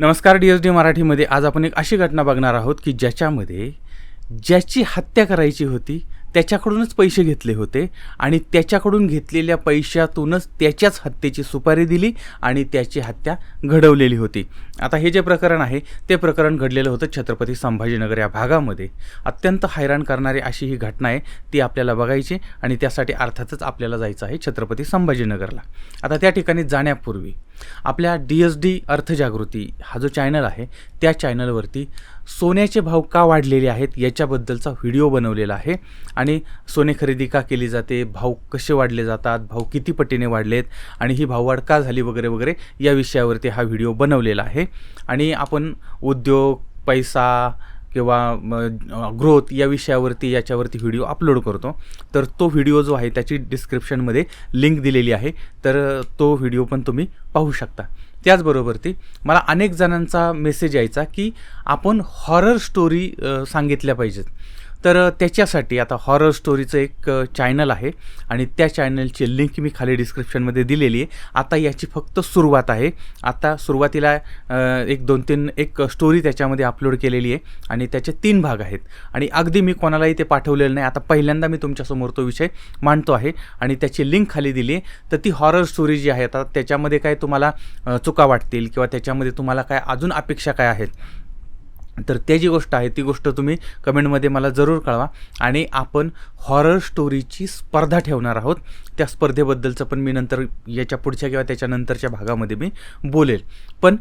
नमस्कार D S D मराठीमध्ये आज आपण एक अशी घटना बघणार आहोत की ज्याच्यामध्ये ज्याची हत्या करायची होती त्याच्याकडूनच पैसे घेतले होते आणि त्याच्याकडून घेतलेल्या पैशातूनच त्याच्याच हत्येची सुपारी दिली आणि त्याची हत्या घडवलेली होती. आता हे जे प्रकरण आहे ते प्रकरण घडलेलं होतं छत्रपती संभाजीनगर या भागामध्ये. अत्यंत हैराण करणारी अशी ही घटना आहे ती आपल्याला बघायची आणि त्यासाठी अर्थातच आपल्याला जायचं आहे छत्रपती संभाजीनगरला. आता त्या ठिकाणी जाण्यापूर्वी आपल्या डी एस डी अर्थजागृती हा जो चॅनल आहे त्या चॅनलवरती सोन्याचे भाव का वाढलेले आहेत याच्याबद्दलचा व्हिडिओ बनवलेला आहे. आणि सोने खरेदी का केली जाते भाव कसे वाढले जातात भाव किती पटीने वाढलेत आणि ही भाववाढ का झाली वगैरे वगैरे या विषयावरती हा व्हिडिओ बनवलेला आहे. आणि आपण उद्योग पैसा किंवा ग्रोथ या विषयावरती याच्यावरती व्हिडिओ अपलोड करतो. तर तो व्हिडिओ जो आहे त्याची डिस्क्रिप्शनमध्ये लिंक दिलेली आहे. तर तो व्हिडिओ पण तुम्ही पाहू शकता. त्याचबरोबर ती मला अनेक जणांचा मेसेज यायचा की आपण हॉरर स्टोरी सांगितल्या पाहिजेत. तर त्याच्यासाठी आता हॉरर स्टोरीचं एक चॅनल आहे आणि त्या चॅनलची लिंक मी खाली डिस्क्रिप्शनमध्ये दिलेली आहे. आता याची फक्त सुरुवात आहे. आता सुरुवातीला एक दोन तीन एक स्टोरी त्याच्यामध्ये अपलोड केलेली आहे आणि त्याचे तीन भाग आहेत. आणि अगदी मी कोणालाही ते पाठवलेलं नाही. आता पहिल्यांदा मी तुमच्यासमोर तो विषय मांडतो आहे आणि त्याची लिंक खाली दिली आहे. तर ती हॉरर स्टोरी जी आहे आता त्याच्यामध्ये काय तुम्हाला चुका वाटतील किंवा त्याच्यामध्ये तुम्हाला काय अजून अपेक्षा काय आहेत? तर ते जी गोष्ट आहे ती गोष्ट तुम्ही कमेंटमध्ये मला जरूर कळवा. आणि आपण हॉरर स्टोरीची स्पर्धा ठेवणार आहोत. त्या स्पर्धेबद्दलचं पण मी नंतर याच्या पुढच्या किंवा त्याच्यानंतरच्या भागामध्ये मी बोलेल. पण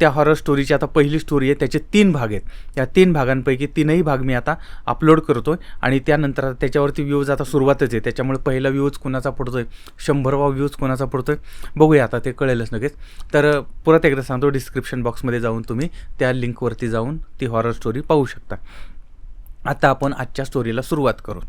त्या हॉरर स्टोरीची आता पहिली स्टोरी आहे त्याचे तीन भाग आहेत. त्या तीन भागांपैकी तीनही भाग मी आता अपलोड करतो आहे आणि त्यानंतर त्याच्यावरती व्ह्यूज आता सुरुवातच आहे. त्याच्यामुळे पहिला व्ह्यूज कोणाचा पडतो आहे शंभरवा व्ह्यूज कोणाचा पडतो आहे बघूया आता ते कळेलच नक्कीच तर परत एकदा सांगतो डिस्क्रिप्शन बॉक्समध्ये जाऊन तुम्ही त्या लिंकवरती जाऊन ती हॉरर स्टोरी पाहू शकता. आता आपण आजच्या स्टोरीला सुरुवात करू.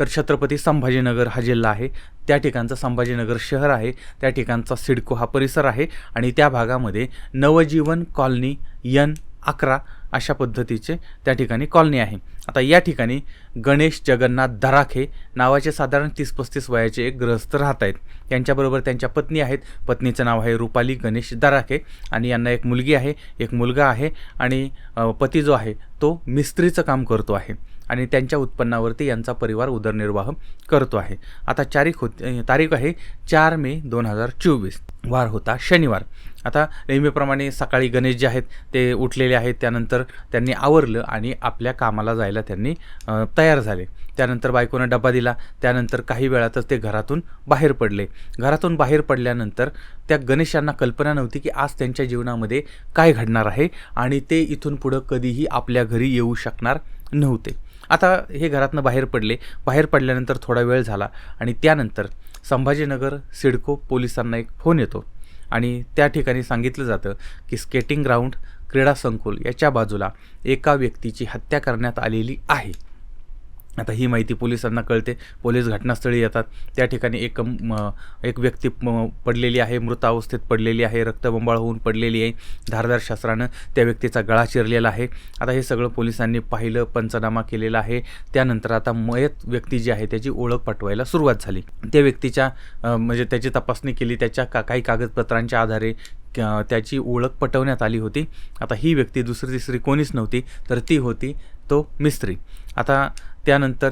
तर छत्रपती संभाजीनगर हा जिल्हा आहे. त्या ठिकाणचं संभाजीनगर शहर आहे. त्या ठिकाणचा सिडको हा परिसर आहे. आणि त्या भागामध्ये नवजीवन कॉलनी यन अकरा अशा पद्धतीचे त्या ठिकाणी कॉलनी आहे. आता या ठिकाणी गणेश जगन्नाथ दराखे नावाचे साधारण तीस पस्तीस वयाचे एक ग्रहस्थ राहत आहेत त्यांच्याबरोबर त्यांच्या पत्नी आहेत. पत्नीचं नाव आहे रुपाली गणेश दराखे आणि यांना एक मुलगी आहे एक मुलगा आहे आणि पती जो आहे तो मिस्त्रीचं काम करतो आहे आणि त्यांच्या उत्पन्नावरती यांचा परिवार उदरनिर्वाह करतो आहे. आता चारीख होती तारीख आहे चार मे दोन हजार चोवीस. वार होता शनिवार. आता नेहमीप्रमाणे सकाळी गणेश जे आहेत ते उठलेले आहेत. त्यानंतर त्यांनी आवरलं आणि आपल्या कामाला जायला त्यांनी तयार झाले. त्यानंतर बायकोनं डबा दिला. त्यानंतर काही वेळातच ते घरातून बाहेर पडले. घरातून बाहेर पडल्यानंतर त्या गणेशांना कल्पना नव्हती की आज त्यांच्या जीवनामध्ये काय घडणार आहे आणि ते इथून पुढं कधीही आपल्या घरी येऊ शकणार नव्हते. आता हे घरातनं बाहेर पडले. बाहेर पडल्यानंतर थोडा वेळ झाला आणि त्यानंतर संभाजीनगर सिडको पोलिसांना एक फोन येतो आणि त्या ठिकाणी सांगितलं जातं की स्केटिंग ग्राउंड क्रीडा संकुल याच्या बाजूला एका व्यक्तीची हत्या करण्यात आलेली आहे. आता ही माहिती पोलिसांना कळते. पोलीस घटनास्थळी येतात. त्या ठिकाणी एक एक व्यक्ती पडलेली आहे. मृत अवस्थेत पडलेली आहे. रक्तबंबाळ होऊन पडलेली आहे. धारदार शस्त्रानं त्या व्यक्तीचा गळा चिरलेला आहे. आता हे सगळं पोलिसांनी पाहिलं पंचनामा केलेला आहे. त्यानंतर आता मयत व्यक्ती जी आहे त्याची ओळख पटवायला सुरुवात झाली. त्या व्यक्तीच्या म्हणजे त्याची तपासणी केली. त्याच्या का काही कागदपत्रांच्या आधारे त्याची ओळख पटवण्यात आली होती. आता ही व्यक्ती दुसरी तिसरी कोणीच नव्हती तर ती होती तो मिस्त्री. आता त्यानंतर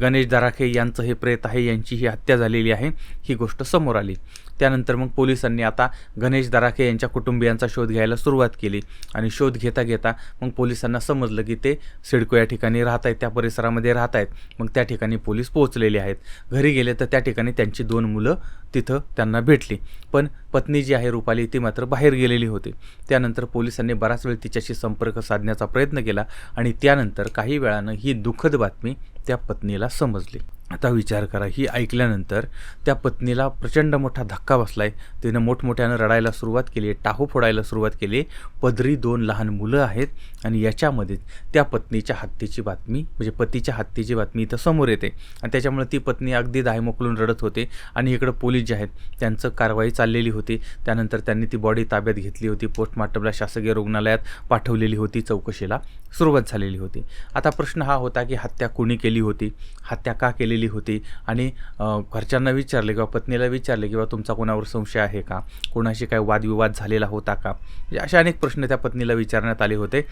गणेश दराखे यांचं हे प्रेत आहे यांची ही हत्या झालेली आहे ही गोष्ट समोर आली. त्यानंतर मग पोलिसांनी आता गणेश दराखे यांच्या कुटुंबियांचा शोध घ्यायला सुरुवात केली आणि शोध घेता घेता मग पोलिसांना समजलं की ते सिडको या ठिकाणी राहत आहेत त्या परिसरामध्ये राहत आहेत मग त्या ठिकाणी पोलीस पोहोचलेले आहेत. घरी गेले तर त्या ठिकाणी त्यांची दोन मुलं तिथं त्यांना भेटली. पण पत्नी जी आहे रुपाली ती मात्र बाहेर गेलेली होती. त्यानंतर पोलिसांनी बराच वेळ तिच्याशी संपर्क साधण्याचा प्रयत्न केला आणि त्यानंतर काही वेळानं ही दुःखद बातमी त्या पत्नीला समजली. आता विचार करा ही ऐकल्यानंतर त्या पत्नीला प्रचंड मोठा धक्का बसलाय. तिनं मोठमोठ्यानं रडायला सुरुवात केली आहे टाहू फोडायला सुरुवात केली. पदरी दोन लहान मुलं आहेत आणि याच्यामध्ये त्या पत्नीच्या हत्येची बातमी म्हणजे पतीच्या हत्येची बातमी इथं समोर येते. आणि त्याच्यामुळे ती पत्नी अगदी दाय मोकलून रडत होते आणि इकडं पोलीस जे आहेत त्यांचं कारवाई चाललेली होती. त्यानंतर त्यांनी ती बॉडी ताब्यात घेतली होती पोस्टमार्टमला शासकीय रुग्णालयात पाठवलेली होती चौकशीला सुरुवात झालेली होती. आता प्रश्न हा होता की हत्या कोणी केली होती? हत्या का केली केलेली होती. आणि घरच्यांना विचारले किंवा पत्नीला विचारले किंवा तुमचा कोणावर संशय आहे का? कोणाशी काय वादविवाद झालेला होता का? म्हणजे असे अनेक प्रश्न त्या पत्नीला विचारण्यात आले होते.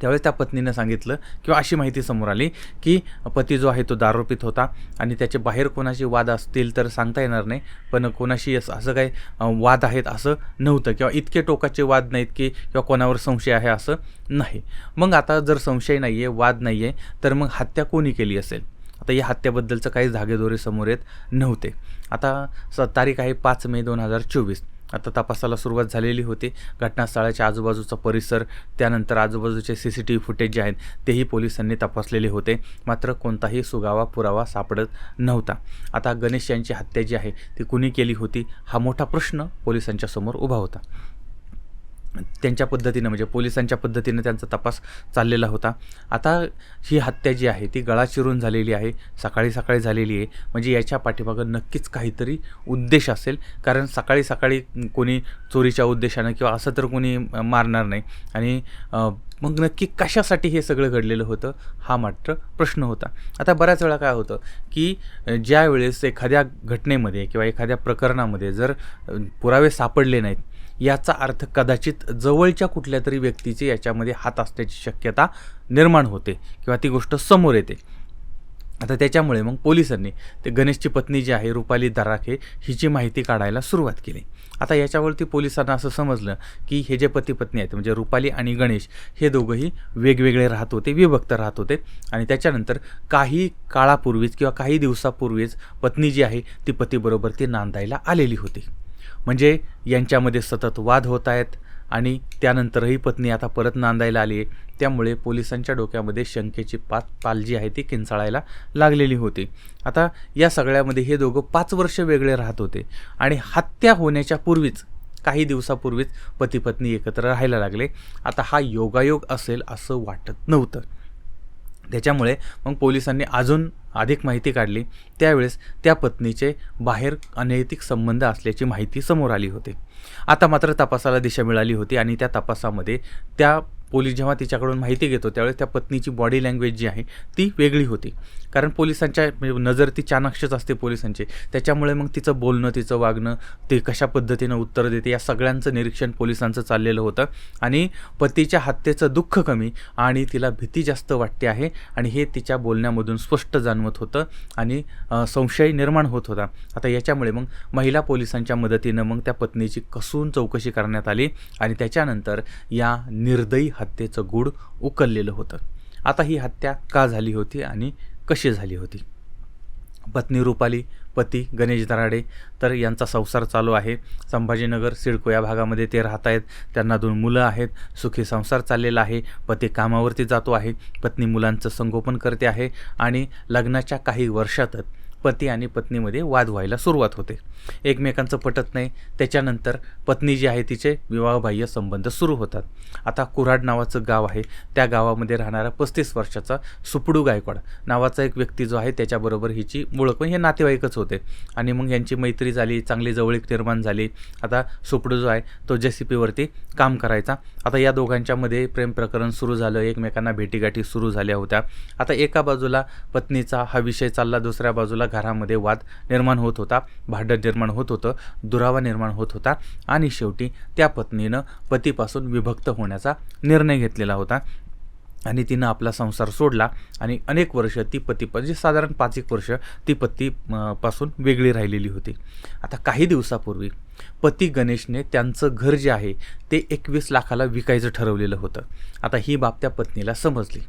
त्यावेळेस त्या पत्नीनं सांगितलं किंवा अशी माहिती समोर आली की पती जो आहे तो दारोपित होता आणि त्याचे बाहेर कोणाशी वाद असतील तर सांगता येणार नाही पण कोणाशी असं असं काही वाद आहेत असं नव्हतं किंवा इतके टोकाचे वाद नाहीत की किंवा कोणावर संशय आहे असं नाही. मग आता जर संशय नाही आहे वाद नाही आहे तर मग हत्या कोणी केली असेल? आता या हत्येबद्दलचं काही धागेदोरे समोर येत नव्हते. आता स तारीख आहे पाच मे दोन हजार चोवीस. आता तपासाला सुरुवात झालेली होती. घटनास्थळाच्या आजूबाजूचा परिसर त्यानंतर आजूबाजूचे C C T V footage जे आहेत तेही पोलिसांनी तपासलेले होते. मात्र कोणताही सुगावा पुरावा सापडत नव्हता. आता गणेश यांची हत्या जी आहे ती कुणी केली होती हा मोठा प्रश्न पोलिसांच्या समोर उभा होता. त्यांच्या पद्धतीनं म्हणजे पोलिसांच्या पद्धतीनं त्यांचा तपास चाललेला होता. आता ही हत्या जी आहे ती गळा चिरून झालेली आहे सकाळी सकाळी झालेली आहे. म्हणजे याच्या पाठीमागं नक्कीच काहीतरी उद्देश असेल. कारण सकाळी सकाळी कोणी चोरीच्या उद्देशानं किंवा असं तर कोणी मारणार नाही. आणि मग नक्की कशासाठी हे सगळं घडलेलं होतं हा मात्र प्रश्न होता. आता बऱ्याच वेळा काय होतं की ज्यावेळेस ज्या वेळेस एखाद्या घटनेमध्ये किंवा एखाद्या प्रकरणामध्ये जर पुरावे सापडले नाहीत याचा अर्थ कदाचित जवळच्या कुठल्या तरी व्यक्तीचे याच्यामध्ये हात असण्याची शक्यता निर्माण होते किंवा ती गोष्ट समोर येते. आता त्याच्यामुळे मग पोलिसांनी ते गणेशची पत्नी जी आहे रुपाली दराखे हिची माहिती काढायला सुरुवात केली. आता याच्यावरती पोलिसांना असं समजलं की हे जे पती पत्नी आहेत म्हणजे रुपाली आणि गणेश हे दोघंही वेगवेगळे राहत होते विभक्त राहत होते. आणि त्याच्यानंतर काही काळापूर्वीच किंवा काही दिवसापूर्वीच पत्नी जी आहे ती पतीबरोबर ती नांदायला आलेली होती. म्हणजे यांच्यामध्ये सतत वाद होत आहेत आणि त्यानंतरही पत्नी आता परत नांदायला आली आहे. त्यामुळे पोलिसांच्या डोक्यामध्ये शंकेची पाच पाल जी आहे ती किंचाळायला लागलेली होती. आता या सगळ्यामध्ये हे दोघं पाच वर्ष वेगळे राहत होते आणि हत्या होण्याच्या पूर्वीच काही दिवसापूर्वीच पती पत्नी एकत्र राहायला लागले. आता हा योगायोग असेल असं वाटत नव्हतं. त्याच्यामुळे मग पोलिसांनी अजून अधिक माहिती काढली. त्यावेळेस त्या पत्नीचे बाहेर अनैतिक संबंध असल्याची माहिती समोर आली होती. आता मात्र तपासाला दिशा मिळाली होती आणि त्या तपासामध्ये त्या पोलीस जेव्हा तिच्याकडून माहिती घेतो त्यावेळेस त्या पत्नीची बॉडी लँग्वेज जी आहे ती वेगळी होती. कारण पोलिसांच्या म्हणजे नजर ती चाणाक्षच असते पोलिसांची. त्याच्यामुळे मग तिचं बोलणं तिचं वागणं ते कशा पद्धतीनं उत्तर देते या सगळ्यांचं निरीक्षण पोलिसांचं चाललेलं होतं. आणि पतीच्या हत्येचं दुःख कमी आणि तिला भीती जास्त वाटते आहे आणि हे तिच्या बोलण्यामधून स्पष्ट जाणवत होतं आणि संशय निर्माण होत होता. आता याच्यामुळे मग महिला पोलिसांच्या मदतीनं मग त्या पत्नीची कसून चौकशी करण्यात आली आणि त्याच्यानंतर या निर्दयी हत्येचं गूढ उकललेलं होतं. आता ही हत्या का झाली होती आणि कशी झाली होती? पत्नी रुपाली पती गणेश दराडे तर यांचा संसार चालू आहे. संभाजीनगर सिडको या भागामध्ये ते राहत आहेत. त्यांना दोन मुलं आहेत. सुखी संसार चाललेला आहे. पती कामावरती जातो आहे. पत्नी मुलांचं संगोपन करते आहे. आणि लग्नाच्या काही वर्षातच पती आणि पत्नीमध्ये वाद व्हायला सुरुवात होते. एकमेकांचं पटत नाही. त्याच्यानंतर पत्नी जी आहे तिचे विवाहबाह्य संबंध सुरू होतात. आता कुऱ्हाड नावाचं गाव आहे. त्या गावामध्ये राहणारा पस्तीस वर्षाचा सुपडू गायकवाड नावाचा एक व्यक्ती जो आहे त्याच्याबरोबर हिची ओळख हे नातेवाईकच होते. आणि मग यांची मैत्री झाली चांगली जवळीक निर्माण झाली. आता सुपडू जो आहे तो जे सी पीवरती काम करायचा. आता या दोघांच्यामध्ये प्रेम प्रकरण सुरू झालं. एकमेकांना भेटीगाठी सुरू झाल्या होत्या. आता एका बाजूला पत्नीचा हा विषय चालला दुसऱ्या बाजूला घरामध्ये वाद निर्माण होत होता भांडण निर्माण होत होतं दुरावा निर्माण होत होता आणि शेवटी त्या पत्नीनं पतीपासून विभक्त होण्याचा निर्णय घेतलेला होता. आणि तिनं आपला संसार सोडला आणि अनेक वर्ष ती पती म्हणजे साधारण पाच एक वर्ष ती पती पासून वेगळी राहिलेली होती. आता काही दिवसापूर्वी पती गणेशने त्यांचं घर जे आहे ते एकवीस लाखाला विकायचं ठरवलेलं होतं. आता ही बाब त्या पत्नीला समजली.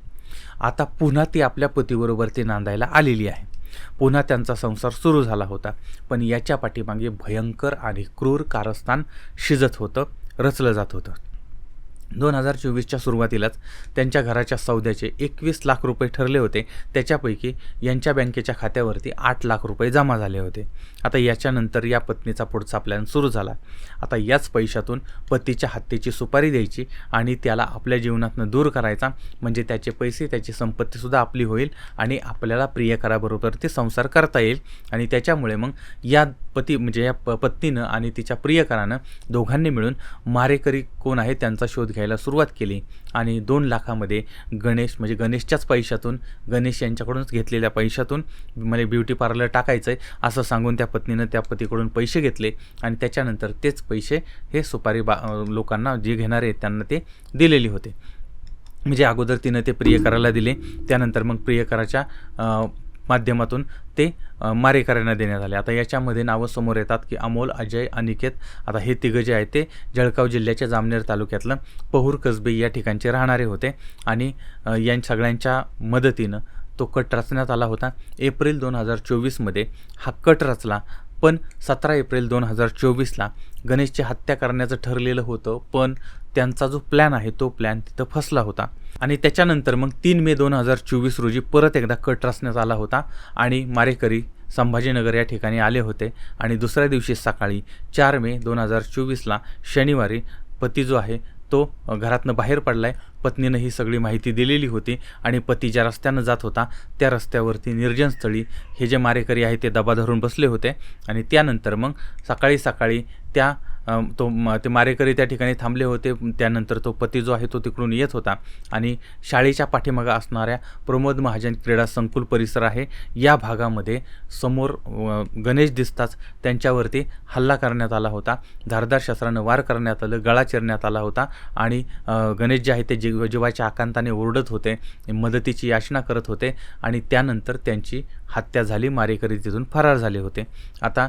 आता पुन्हा ती आपल्या पतीबरोबर ती नांदायला आलेली आहे. पुन्हा त्यांचा संसार सुरू झाला होता. पण याच्या पाठीमागे भयंकर आणि क्रूर कारस्थान शिजत होतं रचलं जात होतं. दोन हजार चोवीसच्या सुरुवातीलाच त्यांच्या घराच्या सौद्याचे एकवीस लाख रुपये ठरले होते. त्याच्यापैकी यांच्या बँकेच्या खात्यावरती आठ लाख रुपये जमा झाले होते. आता याच्यानंतर या पत्नीचा पुढचा प्लॅन सुरू झाला. आता याच पैशातून पतीच्या हत्येची सुपारी द्यायची आणि त्याला आपल्या जीवनातनं दूर करायचा. म्हणजे त्याचे पैसे त्याची संपत्तीसुद्धा आपली होईल आणि आपल्याला प्रियकराबरोबर ते संसार करता येईल. आणि त्याच्यामुळे मग या पती म्हणजे या प पत्नीनं आणि तिच्या प्रियकरानं दोघांनी मिळून मारेकरी कोण आहे त्यांचा शोध घ्या घ्यायला सुरुवात केली आणि दोन लाखामध्ये गणेश म्हणजे गणेशच्याच पैशातून गणेश यांच्याकडूनच घेतलेल्या पैशातून मला ब्युटी पार्लर टाकायचं आहे असं सांगून त्या पत्नीनं त्या पतीकडून पैसे घेतले आणि त्याच्यानंतर तेच पैसे हे सुपारी बा लोकांना जे घेणारे त्यांना ते दिलेले होते. म्हणजे अगोदर तिनं ते प्रियकराला दिले त्यानंतर मग प्रियकराच्या माध्यमातून ते मारेकऱ्यांना देण्यात आले. आता याच्यामध्ये नावं समोर येतात की अमोल अजय अनिकेत आता हे तिघं जे आहेत ते जळगाव जिल्ह्याच्या जामनेर तालुक्यातलं पहूर कसबे या ठिकाणचे राहणारे होते आणि यां या सगळ्यांच्या मदतीनं तो कट रचण्यात आला होता. एप्रिल दोन हजार चोवीसमध्ये हा कट रचला पण सतरा एप्रिल दोन हजार चोवीसला गणेशची हत्या करण्याचं ठरलेलं होतं पण त्यांचा जो प्लॅन आहे तो प्लॅन तिथं फसला होता. आणि त्याच्यानंतर मग तीन मे दोन हजार चोवीस रोजी परत एकदा कट रचण्यात आला होता आणि मारेकरी संभाजीनगर या ठिकाणी आले होते. आणि दुसऱ्या दिवशी सकाळी चार मे दोन हजार चोवीसला शनिवारी पती जो आहे तो घरातनं बाहेर पडला आहे पत्नीनं ही सगळी माहिती दिलेली होती आणि पती ज्या रस्त्यानं जात होता त्या रस्त्यावरती निर्जनस्थळी हे जे मारेकरी आहे ते दबा धरून बसले होते आणि त्यानंतर मग सकाळी सकाळी त्या तो म- ते मारेकरी त्या ठिकाणी थांबले होते. त्यानंतर तो पती जो आहे तो तिकडून येत होता. आणि शाळेच्या पाठीमागं असणाऱ्या प्रमोद महाजन क्रीडा संकुल परिसर आहे. या भागामध्ये समोर गणेश दिसताच त्यांच्यावरती हल्ला करण्यात आला होता. धारदार शस्त्रानं वार करण्यात आलं गळा चिरण्यात आला होता आणि गणेश जे आहे ते जीव जीवाच्या आकांताने ओरडत होते मदतीची याचना करत होते आणि त्यानंतर त्यांची हत्या झाली मारेकरी तिथून फरार झाले होते. आता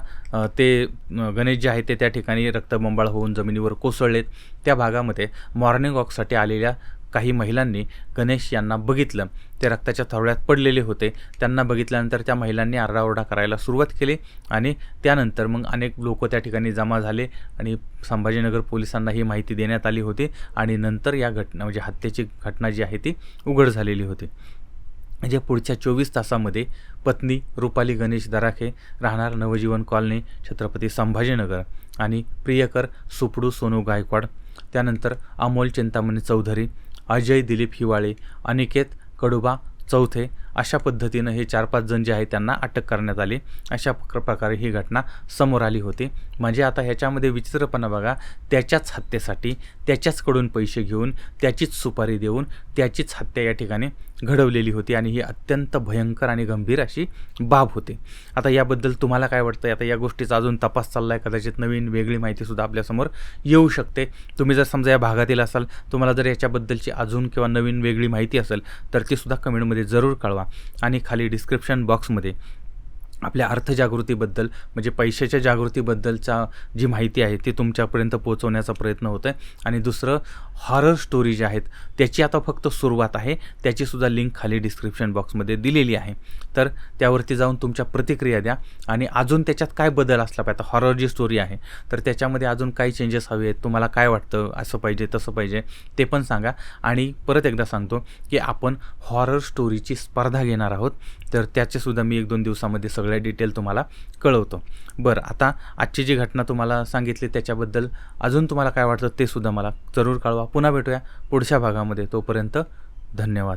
ते गणेश जे आहे ते त्या ठिकाणी रक्तबंबाळ होऊन जमिनीवर कोसळलेत. त्या भागामध्ये मॉर्निंग वॉकसाठी आलेल्या काही महिलांनी गणेश यांना बघितलं. ते रक्ताच्या थवळ्यात पडलेले होते. त्यांना बघितल्यानंतर त्या महिलांनी आरडाओरडा करायला सुरुवात केली आणि त्यानंतर मग अनेक लोक त्या ठिकाणी जमा झाले आणि संभाजीनगर पोलिसांना ही माहिती देण्यात आली होती आणि नंतर या घटना म्हणजे हत्येची घटना जी आहे ती उघड झालेली होती. म्हणजे पुढच्या चोवीस तासामध्ये पत्नी रुपाली गणेश दराखे राहणार नवजीवन कॉलनी छत्रपती संभाजीनगर आणि प्रियकर सुपडू सोनू गायकवाड त्यानंतर अमोल चिंतामणी चौधरी अजय दिलीप हिवाळे अनिकेत कडुबा चौथे अशा पद्धतीनं हे चार पाच जण जे आहेत त्यांना अटक करण्यात आली. अशा प्र- प्रकारे ही घटना समोर आली होती. म्हणजे आता ह्याच्यामध्ये विचित्रपणा बघा त्याच्याच हत्येसाठी त्याच्याचकडून पैसे घेऊन त्याचीच सुपारी देऊन त्याचीच हत्या या ठिकाणी घडवलेली होती आणि ही अत्यंत भयंकर आणि गंभीर अशी बाब होती. आता याबद्दल तुम्हाला काय वाटतं आता या गोष्टीचा अजून तपास चालला आहे कदाचित नवीन वेगळी माहितीसुद्धा आपल्यासमोर येऊ शकते. तुम्ही जर समजा या भागातील असाल तुम्हाला जर याच्याबद्दलची अजून किंवा नवीन वेगळी माहिती असेल तर ती सुद्धा कमेंटमध्ये जरूर कळवा आणि खाली डिस्क्रिप्शन बॉक्समध्ये आपल्या अर्थजागृतीबद्दल म्हणजे पैशाच्या जागृतीबद्दलचा जी माहिती आहे ती तुमच्यापर्यंत पोहोचवण्याचा प्रयत्न होतो आहे आणि दुसरं हॉरर स्टोरी जी आहेत त्याची आता फक्त सुरुवात आहे. त्याचीसुद्धा लिंक खाली डिस्क्रिप्शन बॉक्समध्ये दिलेली आहे. तर त्यावरती जाऊन तुमच्या प्रतिक्रिया द्या. आणि अजून त्याच्यात काय बदल असला पाहिजे? आता हॉरर जी स्टोरी आहे तर त्याच्यामध्ये अजून काय चेंजेस हवे आहेत? तुम्हाला काय वाटतं? असं पाहिजे तसं पाहिजे ते पण सांगा. आणि परत एकदा सांगतो की आपण हॉरर स्टोरीची स्पर्धा घेणार आहोत. तर त्याचेसुद्धा मी एक दोन दिवसामध्ये सगळ्या डिटेल तुम्हाला कळवतो. बरं आता आजची जी घटना तुम्हाला सांगितली त्याच्याबद्दल अजून तुम्हाला काय वाटतं ते सुद्धा मला जरूर कळवा. पुन्हा भेटूया पुढच्या भागामध्ये. तोपर्यंत धन्यवाद.